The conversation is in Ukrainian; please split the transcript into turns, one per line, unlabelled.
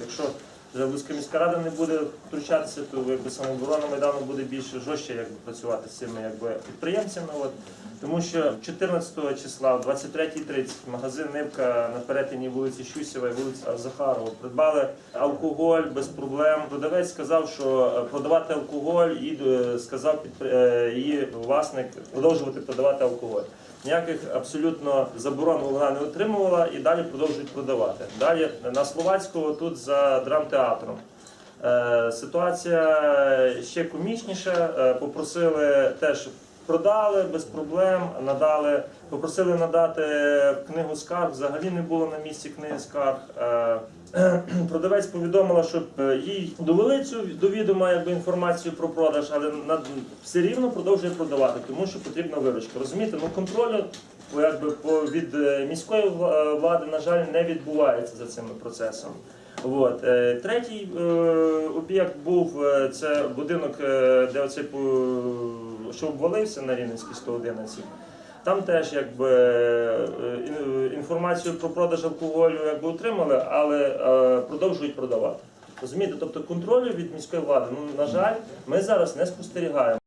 Якщо Жабузька міська рада не буде втручатися, то якби самооборона Майдану буде більше жорстче працювати з цими якби, підприємцями. От. Тому що 14 числа, в 23.30 магазин Нивка на перетині вулиці Щусєва і вулиці Захарова придбали алкоголь без проблем. Продавець сказав, що е, продавати алкоголь і е, сказав е, її власник продовжувати продавати алкоголь. Ніяких абсолютно заборон вона не отримувала і далі продовжують продавати. Далі на Словацького тут за драмтеатром. Ситуація ще комічніша. Попросили теж продали без проблем, надали, попросили надати книгу скарг. Взагалі не було на місці книги скарг. Е, Продавець повідомила, щоб е, їй довели цю до відома якби, інформацію про продаж, але все рівно продовжує продавати, тому що потрібна виручка. Розумієте, ну контролю якби, від е, міської влади, на жаль, не відбувається за цими процесами. От. Е, Третій е, об'єкт був е, це будинок, е, де оцей що обвалився на Рівненській 111. Там теж якби інформацію про продаж алкоголю якби отримали, але е, продовжують продавати. Розумієте, тобто контролю від міської влади, ну на жаль, ми зараз не спостерігаємо.